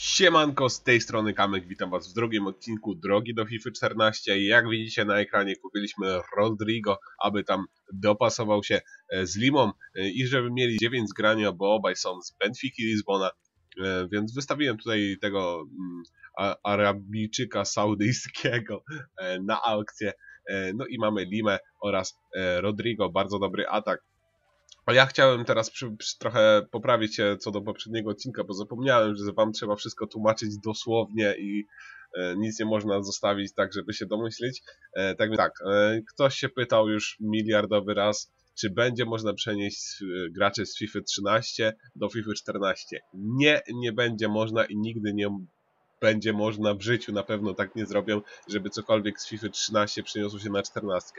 Siemanko, z tej strony Kamek, witam was w drugim odcinku Drogi do FIFA 14 i jak widzicie na ekranie kupiliśmy Rodrigo, aby tam dopasował się e, z Limą e, i żeby mieli 9 zgrania, bo obaj są z Benfiki Lizbona, e, więc wystawiłem tutaj tego mm, Arabijczyka saudyjskiego na aukcję, no i mamy Limę oraz Rodrigo, bardzo dobry atak, a ja chciałem teraz przy, przy trochę poprawić się co do poprzedniego odcinka, bo zapomniałem, że wam trzeba wszystko tłumaczyć dosłownie i e, nic nie można zostawić tak, żeby się domyślić. E, tak tak, e, ktoś się pytał już miliardowy raz, czy będzie można przenieść e, graczy z FIFA 13 do FIFA 14. Nie, nie będzie można i nigdy nie będzie można w życiu, na pewno tak nie zrobią, żeby cokolwiek z FIFA 13 przeniosło się na 14.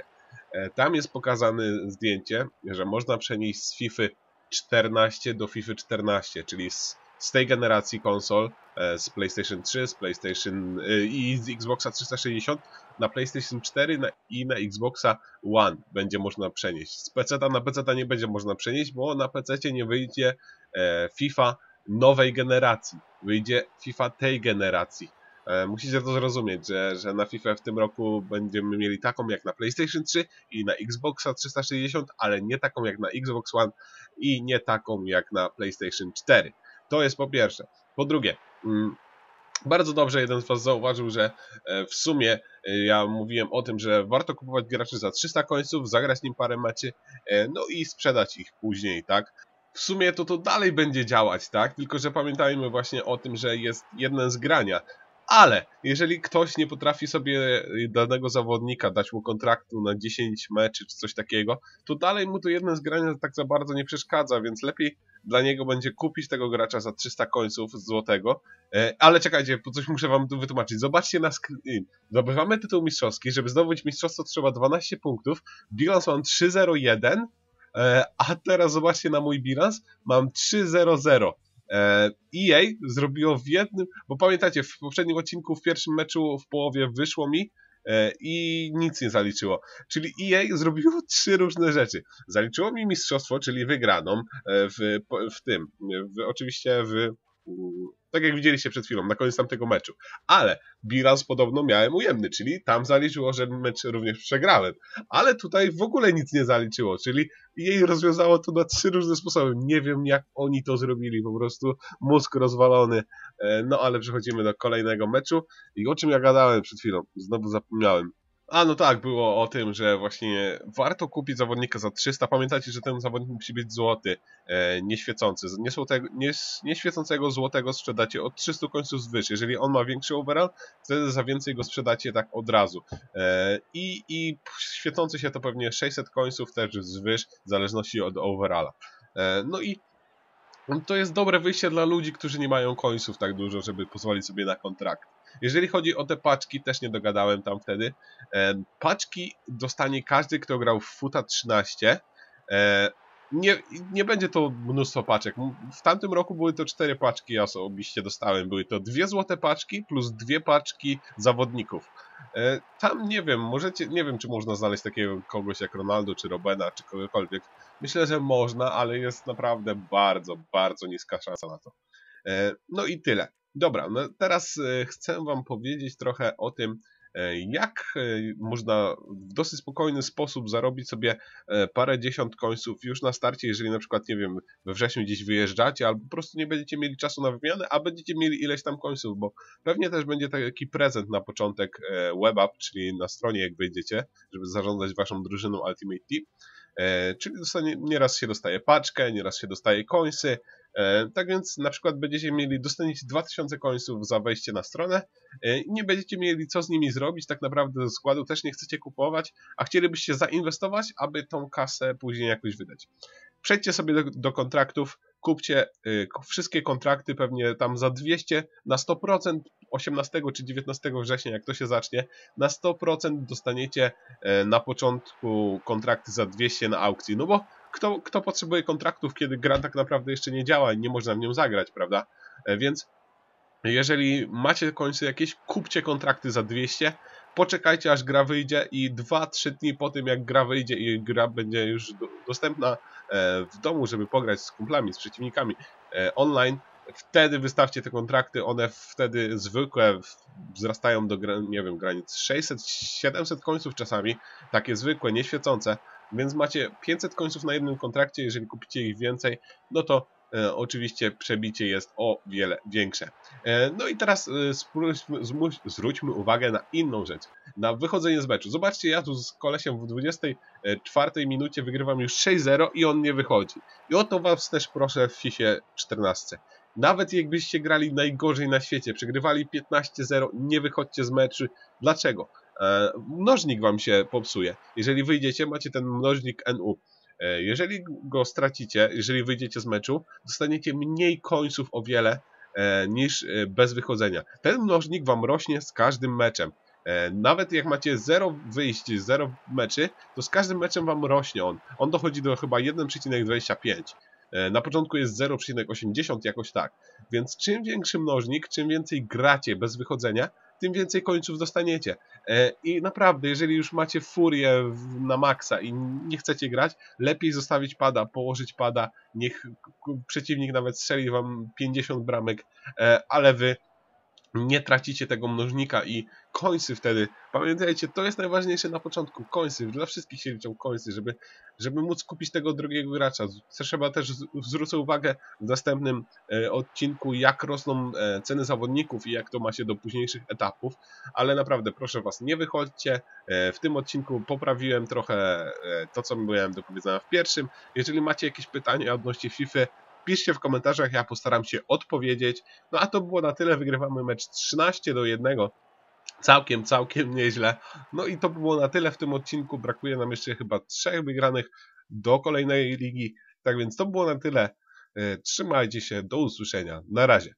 E, tam jest pokazane zdjęcie, że można przenieść z FIFA 14 do FIFA 14, czyli z, z tej generacji konsol, e, z PlayStation 3, z PlayStation e, i z Xboxa 360 na PlayStation 4 na, i na Xboxa One będzie można przenieść. Z PC na PC nie będzie można przenieść, bo na PC nie wyjdzie FIFA nowej generacji. Wyjdzie FIFA tej generacji. E, musicie to zrozumieć, że, że na FIFA w tym roku będziemy mieli taką jak na PlayStation 3 i na Xboxa 360, ale nie taką jak na Xbox One i nie taką jak na PlayStation 4. To jest po pierwsze. Po drugie, mm, bardzo dobrze jeden z Was zauważył, że e, w sumie e, ja mówiłem o tym, że warto kupować graczy za 300 końców, zagrać nim parę meczy, no i sprzedać ich później, tak? w sumie to to dalej będzie działać, tak? Tylko, że pamiętajmy właśnie o tym, że jest jeden z grania. Ale jeżeli ktoś nie potrafi sobie danego zawodnika dać mu kontraktu na 10 meczy czy coś takiego, to dalej mu to jeden z grania tak za bardzo nie przeszkadza, więc lepiej dla niego będzie kupić tego gracza za 300 końców złotego. E, ale czekajcie, coś muszę wam tu wytłumaczyć. Zobaczcie na screen. Zdobywamy tytuł mistrzowski. Żeby zdobyć mistrzostwo trzeba 12 punktów. Bilans mam 3-0-1 E, a teraz zobaczcie na mój bilans, mam 3-0-0. EA e zrobiło w jednym, bo pamiętacie, w poprzednim odcinku, w pierwszym meczu w połowie wyszło mi e, i nic nie zaliczyło. Czyli EA zrobiło trzy różne rzeczy. Zaliczyło mi mistrzostwo, czyli wygraną w, w tym, w, oczywiście w tak jak widzieliście przed chwilą, na koniec tamtego meczu. Ale bilans podobno miałem ujemny, czyli tam zaliczyło, że mecz również przegrałem. Ale tutaj w ogóle nic nie zaliczyło, czyli jej rozwiązało to na trzy różne sposoby. Nie wiem jak oni to zrobili, po prostu mózg rozwalony. E, no ale przechodzimy do kolejnego meczu i o czym ja gadałem przed chwilą, znowu zapomniałem. A no tak, było o tym, że właśnie warto kupić zawodnika za 300. Pamiętajcie, że ten zawodnik musi być złoty, e, nieświecący. Niesłotego, nies, nieświecącego złotego sprzedacie od 300 końców zwyż. Jeżeli on ma większy overall, wtedy za więcej go sprzedacie tak od razu. E, i, I świecący się to pewnie 600 końców też zwyż, w zależności od overalla. E, no i to jest dobre wyjście dla ludzi, którzy nie mają końców tak dużo, żeby pozwolić sobie na kontrakt. Jeżeli chodzi o te paczki, też nie dogadałem tam wtedy. E, paczki dostanie każdy, kto grał w FUTA 13. E, nie, nie będzie to mnóstwo paczek. W tamtym roku były to cztery paczki, ja osobiście dostałem. Były to dwie złote paczki plus dwie paczki zawodników. E, tam nie wiem, możecie, nie wiem, czy można znaleźć takiego kogoś jak Ronaldo, czy Robena, czy kogokolwiek. Myślę, że można, ale jest naprawdę bardzo, bardzo niska szansa na to. No i tyle. Dobra, no teraz e, chcę Wam powiedzieć trochę o tym, e, jak e, można w dosyć spokojny sposób zarobić sobie parę dziesiąt końców już na starcie, jeżeli na przykład, nie wiem, we wrześniu gdzieś wyjeżdżacie, albo po prostu nie będziecie mieli czasu na wymianę, a będziecie mieli ileś tam końców, bo pewnie też będzie taki prezent na początek WebApp, czyli na stronie jak wyjdziecie, żeby zarządzać Waszą drużyną Ultimate Team. Czyli dostanie, nieraz się dostaje paczkę, nieraz się dostaje końsy, tak więc na przykład będziecie mieli, dostaniecie 2000 końców za wejście na stronę e, i nie będziecie mieli co z nimi zrobić, tak naprawdę ze składu też nie chcecie kupować, a chcielibyście zainwestować, aby tą kasę później jakoś wydać. Przejdźcie sobie do, do kontraktów, kupcie y, wszystkie kontrakty pewnie tam za 200 na 100% 18 czy 19 września, jak to się zacznie, na 100% dostaniecie y, na początku kontrakty za 200 na aukcji, no bo kto, kto potrzebuje kontraktów, kiedy gra tak naprawdę jeszcze nie działa i nie można w nią zagrać, prawda? E, więc jeżeli macie końce jakieś, kupcie kontrakty za 200, poczekajcie aż gra wyjdzie i 2-3 dni po tym jak gra wyjdzie i gra będzie już dostępna e, w domu, żeby pograć z kumplami, z przeciwnikami e, online, wtedy wystawcie te kontrakty, one wtedy zwykłe wzrastają do, nie wiem, granic 600-700 końców czasami, takie zwykłe, nieświecące, więc macie 500 końców na jednym kontrakcie, jeżeli kupicie ich więcej, no to e, oczywiście przebicie jest o wiele większe. E, no i teraz e, zwróćmy uwagę na inną rzecz, na wychodzenie z meczu. Zobaczcie, ja tu z kolesiem w 24 minucie wygrywam już 6-0 i on nie wychodzi. I o to was też proszę w FIFA 14. Nawet jakbyście grali najgorzej na świecie, przegrywali 15-0, nie wychodźcie z meczu. Dlaczego? E, mnożnik wam się popsuje. Jeżeli wyjdziecie, macie ten mnożnik NU. E, jeżeli go stracicie, jeżeli wyjdziecie z meczu, dostaniecie mniej końców o wiele e, niż bez wychodzenia. Ten mnożnik wam rośnie z każdym meczem. Nawet jak macie 0 wyjść, 0 meczy, to z każdym meczem wam rośnie on. On dochodzi do chyba 1,25. E, na początku jest 0,80 jakoś tak. Więc czym większy mnożnik, czym więcej gracie bez wychodzenia, tym więcej końców dostaniecie. E, I naprawdę, jeżeli już macie furię na maksa i nie chcecie grać, lepiej zostawić pada, położyć pada, niech przeciwnik nawet strzeli wam 50 bramek, e, ale wy nie tracicie tego mnożnika i końcy wtedy, pamiętajcie, to jest najważniejsze na początku, końcy, dla wszystkich się liczą końcy, żeby, żeby móc kupić tego drugiego gracza. Trzeba też zwrócę uwagę w następnym e, odcinku, jak rosną e, ceny zawodników i jak to ma się do późniejszych etapów, ale naprawdę proszę Was, nie wychodźcie, e, w tym odcinku poprawiłem trochę e, to, co miałem do powiedzenia w pierwszym. Jeżeli macie jakieś pytania odnośnie FIFA, Piszcie w komentarzach, ja postaram się odpowiedzieć. No a to było na tyle, wygrywamy mecz 13 do 1. Całkiem, całkiem nieźle. No i to było na tyle w tym odcinku. Brakuje nam jeszcze chyba trzech wygranych do kolejnej ligi. Tak więc to było na tyle. E, trzymajcie się, do usłyszenia. Na razie.